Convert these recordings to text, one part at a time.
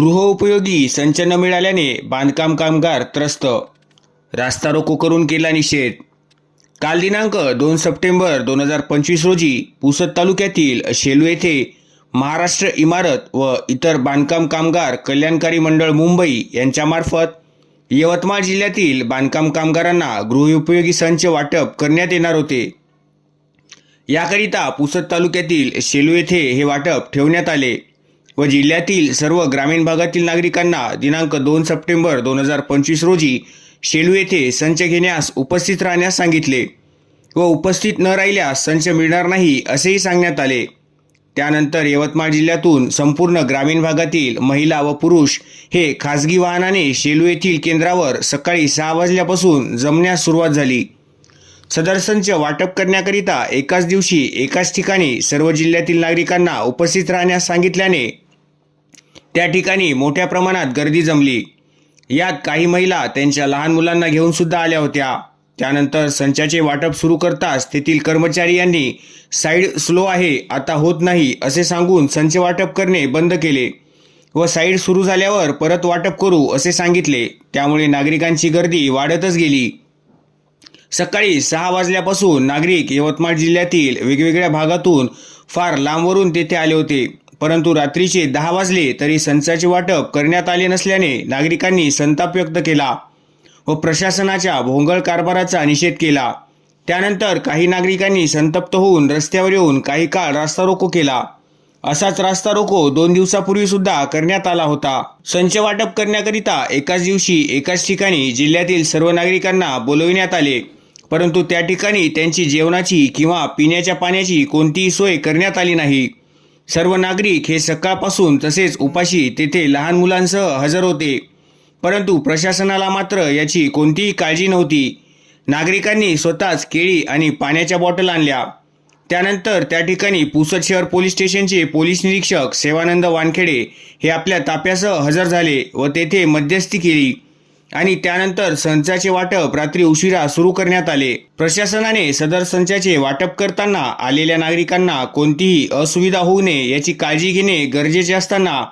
गृहोपयोगी संच न मिळाल्याने बांधकाम कामगार त्रस्त. रास्ता रोको करून केला निषेध. काल दिनांक दोन सप्टेंबर दोन हजार पंचवीस रोजी पुसद तालुक्यातील शेलू येथे महाराष्ट्र इमारत व इतर बांधकाम कामगार कल्याणकारी मंडळ मुंबई यांच्यामार्फत यवतमाळ जिल्ह्यातील बांधकाम कामगारांना गृहोपयोगी संच वाटप करण्यात येणार होते. याकरिता पुसद तालुक्यातील शेलू येथे हे वाटप ठेवण्यात आले. व जिल्ह्यातील सर्व ग्रामीण भागातील नागरिकांना दिनांक दोन सप्टेंबर दोन हजार पंचवीस रोजी शेलू येथे संच घेण्यास उपस्थित राहण्यास सांगितले व उपस्थित न राहिल्यास संच मिळणार नाही असेही सांगण्यात आले. त्यानंतर यवतमाळ जिल्ह्यातून संपूर्ण ग्रामीण भागातील महिला व पुरुष हे खासगी वाहनाने शेलू येथील केंद्रावर सकाळी सहा वाजल्यापासून जमण्यास सुरुवात झाली. सदर संच वाटप करण्याकरिता एकाच दिवशी एकाच ठिकाणी सर्व जिल्ह्यातील नागरिकांना उपस्थित राहण्यास सांगितल्याने त्या ठिकाणी मोठ्या प्रमाणात गर्दी जमली. यात काही महिला त्यांच्या लहान मुलांना घेऊन सुद्धा आल्या होत्या. त्यानंतर संचाचे वाटप सुरू करताच तेथील कर्मचारी यांनी साईड स्लो आहे आता होत नाही असे सांगून संच वाटप करणे बंद केले व साईड सुरू झाल्यावर परत वाटप करू असे सांगितले. त्यामुळे नागरिकांची गर्दी वाढतच गेली. सकाळी सहा वाजल्यापासून नागरिक यवतमाळ जिल्ह्यातील वेगवेगळ्या भागातून फार लांबवरून तेथे आले होते. परंतु रात्रीचे दहा वाजले तरी संचाचे वाटप करण्यात आले नसल्याने नागरिकांनी संताप व्यक्त केला व प्रशासनाच्या भोंगळ कारभाराचा निषेध केला. त्यानंतर काही नागरिकांनी संतप्त होऊन रस्त्यावर येऊन काही काळ रास्ता रोको केला. असाच रास्ता रोको दोन दिवसापूर्वी सुद्धा करण्यात आला होता. संच वाटप करण्याकरिता एकाच दिवशी एकाच ठिकाणी जिल्ह्यातील सर्व नागरिकांना बोलविण्यात आले. परंतु त्या ठिकाणी त्यांची जेवणाची किंवा पिण्याच्या पाण्याची कोणतीही सोय करण्यात आली नाही. सर्व नागरिक हे सकाळपासून तसेच उपाशी तेथे लहान मुलांसह हजर होते. परंतु प्रशासनाला मात्र याची कोणतीही काळजी नव्हती. नागरिकांनी स्वतःच केळी आणि पाण्याच्या बॉटल आणल्या. त्यानंतर त्या ठिकाणी पुसद शहर पोलीस स्टेशनचे पोलीस निरीक्षक सेवानंद वानखेडे हे आपल्या ताप्यासह हजर झाले व तेथे मध्यस्थी केली. आणि त्यानंतर संचाचे वाटप रात्री उशिरा सुरू करण्यात आले. प्रशासनाने सदर संचाचे वाटप करताना आलेल्या नागरिकांना कोणतीही असुविधा होऊ नये याची काळजी घेणे गरजेचे असताना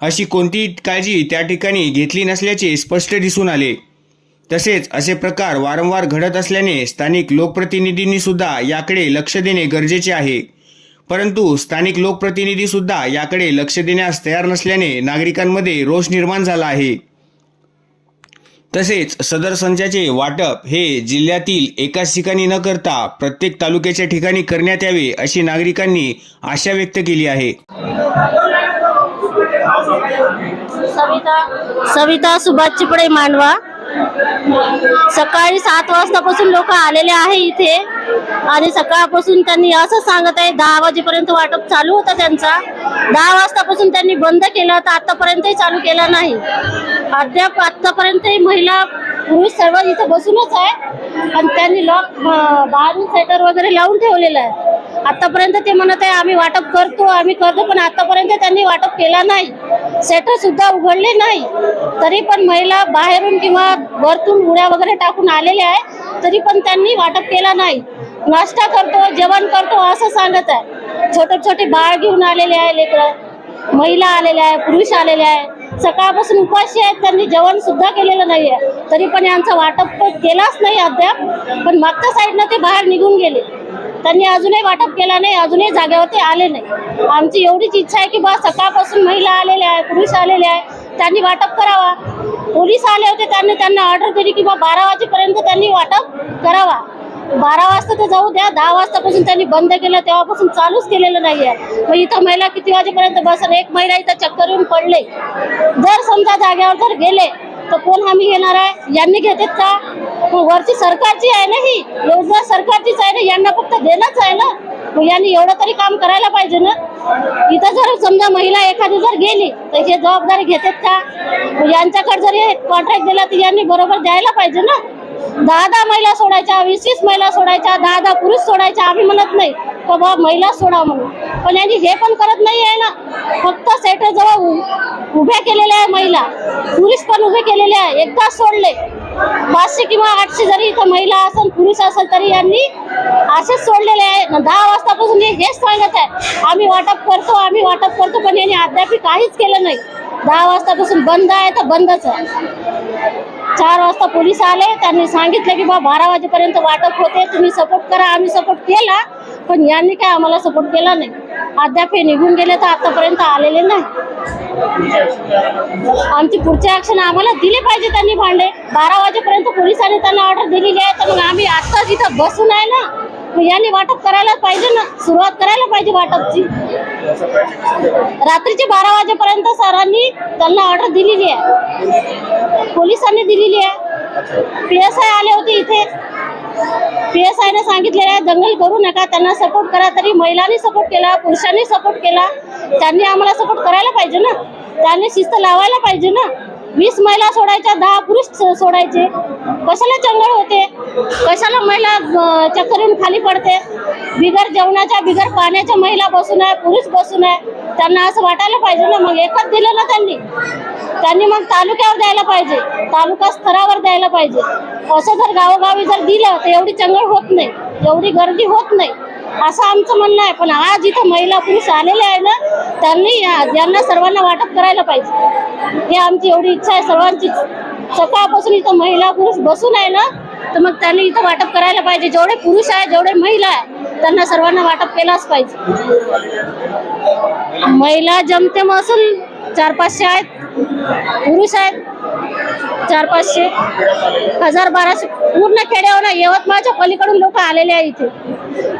अशी कोणतीही काळजी त्या ठिकाणी घेतली नसल्याचे स्पष्ट दिसून आले. तसेच असे प्रकार वारंवार घडत असल्याने स्थानिक लोकप्रतिनिधींनी सुद्धा याकडे लक्ष देणे गरजेचे आहे. परंतु स्थानिक लोकप्रतिनिधी सुद्धा याकडे लक्ष देण्यास तयार नसल्याने नागरिकांमध्ये रोष निर्माण झाला आहे. तसेच सदर संचाचे वाटप हे जिल्ह्यातील एकाच ठिकाणी न करता प्रत्येक तालुक्याच्या ठिकाणी करण्यात यावे अशी नागरिकांनी आशा व्यक्त केली आहे. सविता सविता सुभाष चिपडे मांडवा. सकाळी सात वाजतापासून लोक आलेले आहे इथे आणि सकाळपासून त्यांनी असं सांगत आहे दहा वाजेपर्यंत वाटप चालू होता त्यांचा. दहा वाजतापासून त्यांनी बंद केलं तर आतापर्यंतही चालू केला नाही. अद्याप आतापर्यंत महिला पुरुष सर्व इथं बसूनच आहे. आणि त्यांनी लॉक बाहेरून सेटर वगैरे लावून ठेवलेलं आहे. आतापर्यंत ते म्हणत आहे आम्ही वाटप करतो आम्ही करतो पण आतापर्यंत त्यांनी वाटप केला नाही. सेटर सुद्धा उघडले नाही. तरी पण महिला बाहेरून किंवा वरतून उड्या वगैरे टाकून आलेल्या आहे तरी पण त्यांनी वाटप केला नाही. नाश्ता करतो जेवण करतो असं सांगत आहे. छोटे छोटे बाळ घेऊन आलेले आहे लेकरं. महिला आलेल्या आहे पुरुष आलेले आहे. सकाळपासून उपाशी आहेत त्यांनी जेवण सुद्धा केलेलं नाही आहे तरी पण यांचा वाटप केलाच नाही अद्याप पण मागच्या साईडनं ते बाहेर निघून गेले. त्यांनी अजूनही वाटप केला नाही अजूनही जागेवरती आले नाही. आमची एवढीच इच्छा आहे की बा सकाळपासून महिला आलेल्या आहे पुरुष आलेले आहे त्यांनी वाटप करावा. पोलीस आले होते त्यांनी त्यांना ऑर्डर दिली की बा बारा वाजेपर्यंत त्यांनी वाटप करावा. बारा वाजता तर जाऊ द्या दहा वाजतापासून त्यांनी बंद केलं तेव्हापासून चालूच केलेलं नाही आहे मग इथं महिला किती वाजेपर्यंत बसल एक महिला इथं चक्कर येऊन पडले. जर समजा जाग्यावर जर गेले तर कोण हमी घेणार आहे? यांनी घेतात का? वरची सरकारची आहे ना ही? योजना सरकारचीच आहे ना? यांना फक्त देणंच आहे ना? मग यांनी एवढं तरी काम करायला पाहिजे ना? इथं जर समजा महिला एखादी जर गेली तर हे जबाबदारी घेतात का? यांच्याकडे जर कॉन्ट्रॅक्ट दिला तर यांनी बरोबर द्यायला पाहिजे ना? दहा दहा महिला सोडायच्या वीस वीस महिला सोडायच्या दहा दहा पुरुष सोडायच्या आम्ही म्हणत नाही. का बाबा महिला सोडा म्हणून. पण यांनी हे पण करत नाही आहे ना. फक्त सेटर जवळ उ- उभ्या केलेल्या आहे महिला. पुरुष पण उभे केलेले आहे. एकदा सोडले. पाचशे किंवा आठशे जरी इथं महिला असेल पुरुष असेल तरी यांनी असेच सोडलेले आहे. दहा वाजतापासून हेच सांगत आहे. आम्ही वाटप करतो आम्ही वाटप करतो पण यांनी अद्याप काहीच केलं नाही. दहा वाजतापासून बंद आहे तर बंदच आहे. चार वाजता पोलीस आले त्यांनी सांगितलं की बा बारा वाजेपर्यंत वाटप होते तुम्ही सपोर्ट करा आम्ही सपोर्ट केला पण यांनी काय आम्हाला सपोर्ट केला नाही. अद्याप हे निघून गेले तर आतापर्यंत आलेले नाही. आमची पुढची ऍक्शन आम्हाला दिले पाहिजे त्यांनी भांडे. बारा वाजेपर्यंत पोलिसांनी त्यांना ऑर्डर दिलेली आहे तर मग आम्ही आत्ताच इथं बसून आहे ना मग यांनी वाटप करायला पाहिजे ना? सुरुवात करायला पाहिजे वाटपची. रात्रीचे बारा वाजेपर्यंत सरांनी त्यांना ऑर्डर दिलेली आहे. पोलिसांनी दिलेली आहे. पी एस आय आले होते इथे. पी एस आयने सांगितलेलं आहे दंगल करू नका. त्यांना सपोर्ट करा. तरी महिलांनी सपोर्ट केला पुरुषांनी सपोर्ट केला. त्यांनी आम्हाला सपोर्ट करायला पाहिजे ना? त्यांनी शिस्त लावायला पाहिजे ना? वीस महिला सोडायच्या दहा पुरुष सो- सोडायचे. कशाला चंगळ होते? कशाला महिला चक्करून खाली पडते? बिगर जेवणाच्या बिगर पाण्याच्या महिला बसून आहे पुरुष बसून आहे. त्यांना असं वाटायला पाहिजे ना मग एकच दिलं ना त्यांनी. त्यांनी मग तालुक्यावर द्यायला पाहिजे तालुका स्तरावर द्यायला पाहिजे. असं जर गावोगावी जर दिलं तर एवढी चंगळ होत नाही. एवढी गर्दी होत नाही. असं आमचं म्हणणं आहे. पण आज इथं महिला पुरुष आलेले आहे ना त्यांनी यांना सर्वांना वाटप करायला पाहिजे. हे आमची एवढी इच्छा आहे सर्वांची सकाळपासून इथं महिला पुरुष बसून आहे ना तर मग त्यांनी इथं वाटप करायला पाहिजे. जेवढे पुरुष आहे जेवढे महिला आहे त्यांना सर्वांना वाटप केलाच पाहिजे. महिला जमतेम असून चार पाचशे आहेत पुरुष आहेत चार पाचशे हजार बाराशे पूर्ण खेड्यावर यवतमाळच्या पलीकडून लोक आलेले आहे इथे.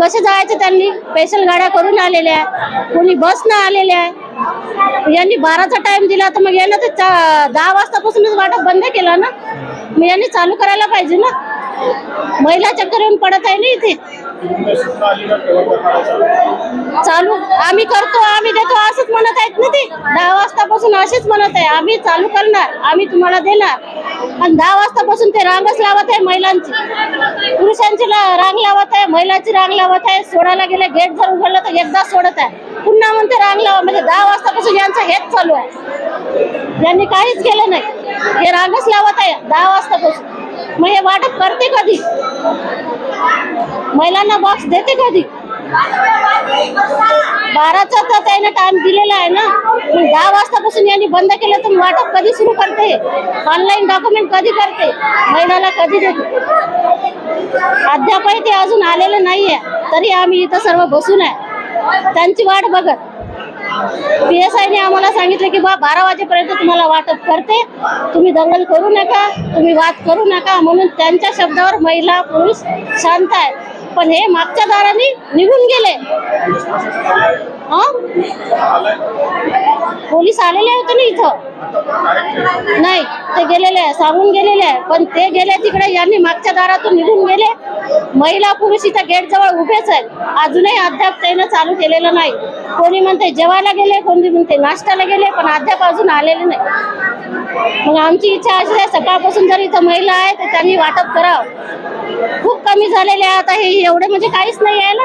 कसे जायचे त्यांनी? स्पेशल गाड्या करून आलेल्या आहे कोणी बसनं आलेल्या आहे यांनी बाराचा टाइम दिला तर मग यांना ते दहा वाजतापासूनच वाटप बंद केला ना? मग यांनी चालू करायला पाहिजे ना? महिला चक्कर येऊन पडत आहे ना इथे. चालू आम्ही करतो आम्ही देतो असंच म्हणत आहेत ना ते. दहा वाजतापासून असेच म्हणत आहे आम्ही चालू करणार आम्ही तुम्हाला देणार. आणि दहा वाजतापासून ते रांगच लावत आहे महिलांची. पुरुषांची रांग लावत आहे महिलांची रांग लावत आहे सोडायला गेले गेट जर उघडलं तर एकदा सोडत आहे. पुन्हा म्हणते रांग लावा म्हणजे दहा वाजतापासून यांचं हेच चालू आहे. यांनी काहीच केलं नाही. हे रांगच लावत आहे दहा वाजतापासून. मग हे वाटप करते कधी? महिलांना बॉक्स देते कधी बाराचा तर त्याने टाइम दिलेला आहे ना. मग दहा वाजतापासून यांनी बंद केलं तर वाटप कधी सुरू करते? ऑनलाईन डॉक्युमेंट कधी करते? महिलाला कधी देते? अद्यापही ते अजून आलेले नाहीये. तरी आम्ही इथं सर्व बसून आहे. त्यांची वाट बघत. पी एस आयने आम्हाला सांगितलं की बा बारा वाजेपर्यंत तुम्हाला वाटप करते. तुम्ही दंगल करू नका तुम्ही वाद करू नका. म्हणून त्यांच्या शब्दावर महिला पुरुष शांत आहे पण हे मागच्या दाराने निघून गेले. पोलीस आलेले होते ना इथं. नाही ते गेलेले आहे सांगून गेलेले आहे. पण ते गेले तिकडे यांनी मागच्या दारातून निघून गेले. महिला पुरुष इथं गेट जवळ उभेच आहेत. अजूनही अद्याप त्यानं चालू केलेलं नाही. कोणी म्हणते जेवायला गेले कोणी म्हणते नाश्त्याला गेले पण अद्याप अजून आलेले नाही. मग आमची इच्छा अशी आहे सकाळपासून जर इथं महिला आहे तर त्यांनी वाटप करावं. खूप कमी झालेले आहे. आता हे एवढे म्हणजे काहीच नाही आहे ना?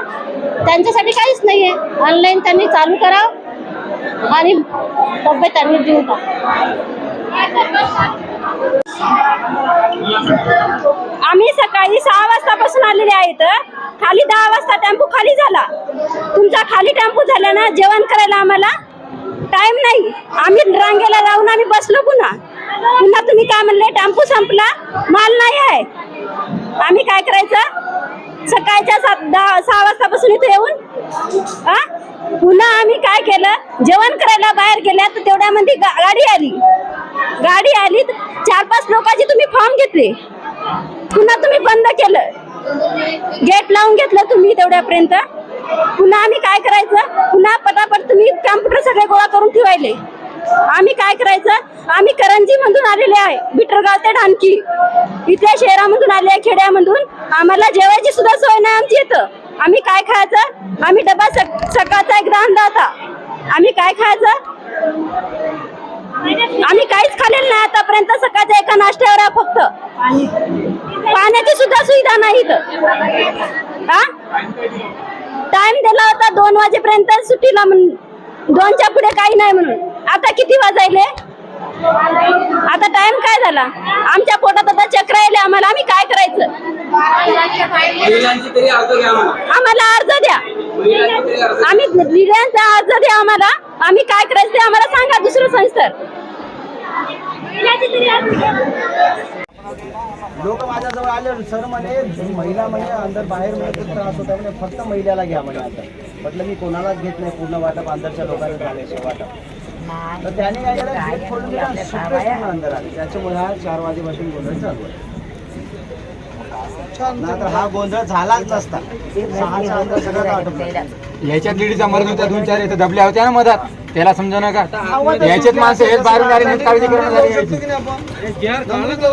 त्यांच्यासाठी काहीच नाही आहे. ऑनलाईन त्यांनी चालू करावं. आणि तब्येत आणि देऊ आम्ही सकाळी सहा वाजतापासून आलेले आहेत. खाली दहा वाजता टेम्पो खाली झाला. तुमचा खाली टेम्पो झाला ना जेवण करायला आम्हाला टाइम नाही. आम्ही रांगेला जाऊन आम्ही बसलो पुन्हा. पुन्हा तुम्ही काय म्हणले टेम्पो संपला माल नाही आहे. आम्ही काय करायचं? सकाळच्या सात दहा सहा वाजतापासून इथे येऊन हा पुन्हा आम्ही काय केलं? जेवण करायला बाहेर गेल्या तर तेवढ्यामध्ये गा- गाडी आली. गाडी आली तर चार पाच लोकांचे तुम्ही फॉर्म घेतले. पुन्हा तुम्ही बंद केलं. गेट लावून घेतलं तुम्ही तेवढ्यापर्यंत. पुन्हा आम्ही काय करायचं? पुन्हा पटापट तुम्ही कॅम्प्युटर सगळे गोळा करून ठेवायले. आम्ही काय करायचं? आम्ही करंजी मधून आलेले आहे बिटरगाव ते ढानकी इथल्या शहरामधून आले आहे खेड्यामधून. आम्हाला जेवायची सुद्धा सोय नाही आमची इथं. आम्ही काय खायचं? आम्ही डबा सकाळचा एकदा आणला होता. आम्ही काय खायचं? आम्ही काहीच खाल्लेलं नाही आतापर्यंत. सकाळच्या एका नाश्त्यावर आहे फक्त. पाण्याची सुद्धा सुविधा नाही इथं. टाइम दिला होता दोन वाजेपर्यंत सुट्टीला म्हणून दोनच्या पुढे काही नाही म्हणून. आता किती वाजायले? आता टाइम काय झाला? आमच्या पोटात आता चक्र यायले आम्हाला आम्ही काय करायचं? आम्हाला. अर्ज द्या. आम्ही लिहिल्यांचा अर्ज द्या आम्हाला. आम्ही काय करायचं ते आम्हाला सांगा दुसरं संस्था लोक माझ्याजवळ आले सर म्हणे महिला म्हणे अंदर बाहेर म्हणे खूप त्रास होता म्हणे फक्त महिलेला घ्या म्हणे आता. म्हटलं मी कोणालाच घेत नाही पूर्ण वाटप अंदरच्या लोकांना झाल्याशिवाय वाटप. तर त्याने काय केलं? गेट खोलून दिला. आणि सुट्टे पूर्ण अंदर आले त्याच्यामुळे हा चार वाजेपासून गोंधळ चालू आहे. नाहीतर हा गोंधळ झालाच नसता. सहाच्या अंदर सगळं वाटप याच्यात लेडीचा मरत होत्या दोन चार इथं दबल्या होत्या ना मधात. त्याला समजा नका. याच्यात माणसं हेच बाहेरून आले. काळजी करणं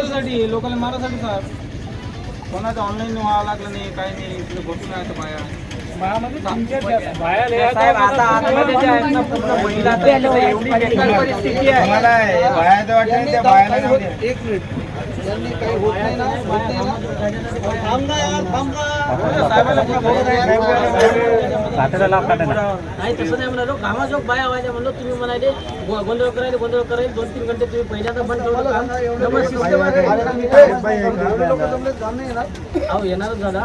झाली. लोकांना मारासाठी सर कोणाचं ऑनलाईन व्हावं लागलं नाही काही नाही बसून आहे बाया. एक मिनिट. यांनी काही होत नाही ना होत नाही ना थांब ना यार, थांब ना. नाही तसं नाही म्हणालो कामाजोग बाया व्हायच्या म्हणलो तुम्ही म्हणाले गोंधळ करायला गोंधळ करायला दोन तीन घंटे तुम्ही पहिल्यांदा बंद करून आहे. अरे लोकं नाही येणार. अहो येणारच झाला?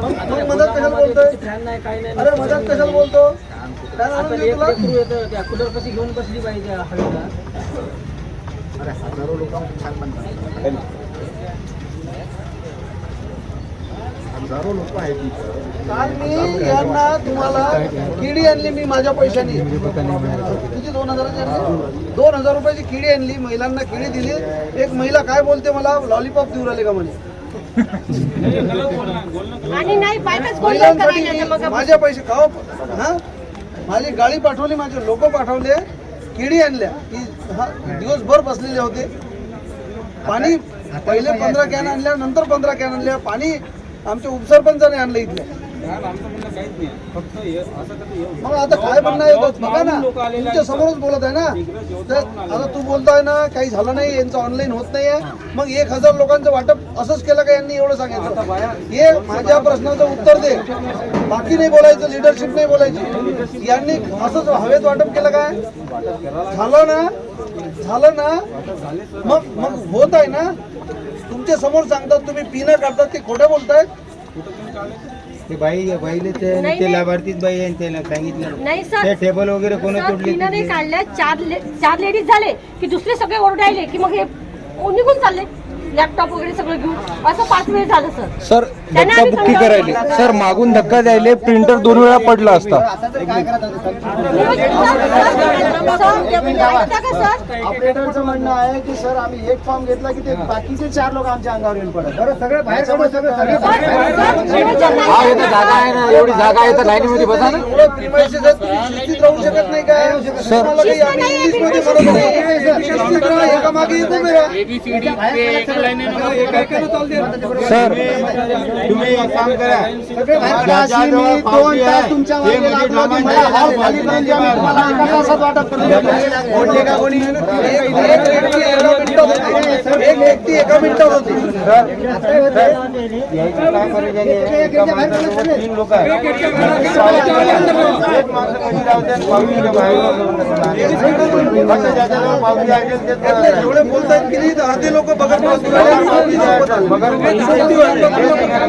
फॅन नाही काय नाही अरे मदत कशाला बोलतो काय आता आणून एक देऊ तुला? लेकरू येतं त्या कूलर कशी घेऊन बसली पाहिजे हवेला काल मी यांना तुम्हाला किडी आणली मी माझ्या पैशाने. किती? दोन हजाराची दोन हजार रुपयाची किडी आणली. महिलांना किडी दिली. एक महिला काय बोलते मला? लॉलीपॉप देऊ राहिले का म्हणे? माझ्या पैसे खाओ हा? माझी गाडी पाठवली माझे लोक पाठवले. किडी आणल्या. की हा दिवसभर बसलेले होते. पाणी पहिले पंधरा कॅन आणल्या नंतर पंधरा कॅन आणल्या. पाणी आमच्या उपसरपंचाने आणलं हे मग आता काय म्हणणं आहे बघ, ना तुमच्या समोरच बोलत आहे ना? तर आता तू बोलतोय ना काही झालं नाही यांचं ऑनलाईन होत नाहीये. मग एक हजार लोकांचं वाटप असंच केलं का यांनी? एवढं सांगायचं. हे माझ्या प्रश्नाचं उत्तर दे. बाकी नाही बोलायचं लिडरशिप नाही बोलायची. यांनी असंच हवेत वाटप केलं काय? झालं ना? झालं ना? मग मग होत आहे ना? तुमच्यासमोर सांगतात तुम्ही पिणं काढतात ते खोटं बोलतायत? ते बाई बाईले ते लाभार्थीच बाई आहे त्याला सांगितलं. नाही ते सर टेबल वगैरे कोणी तोडले नाही काढल्या. चार ले- चार लेडीज झाले की दुसरे सगळे ओरडायले की मग हे निघून चालले. लॅपटॉप वगैरे सगळं घेऊन. असं पाच वेळ झालं सर. सर धक्का बुक्की करायले. सर मागून धक्का द्यायले प्रिंटर दोन वेळा पडला असता सर ऑपरेटरचं म्हणणं आहे की सर आम्ही एक फॉर्म घेतला की ते बाकीचे चार लोक आमच्या अंगावर येऊन पडत बरं सगळे बाहेर सगळे सगळे हा इथं जागा आहे ना एवढी जागा आहे तर लाईनीमध्ये बसा राहू शकत नाही काय राहा. सर तुम्ही एक काम करा ज्याची मी दोन तास तुमच्या मागे लागलो की मला हॉल खाली करून द्या, मी तुम्हाला एका तासात वाटप करून देतो. बोलले का कोणी? एक- एक व्यक्ती एका मिनिटात होती. एक व्यक्ती एका मिनिटात होती यायचं काय करायचं एका माणसासोबत तीन लोक आहेत एक माणसं कशी लावते आणि ज्याच्याजवळ असेल ते की नाही तर अर्धे लोक बघत बसू राहिले आणि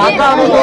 ಮಾತಾಡೋದು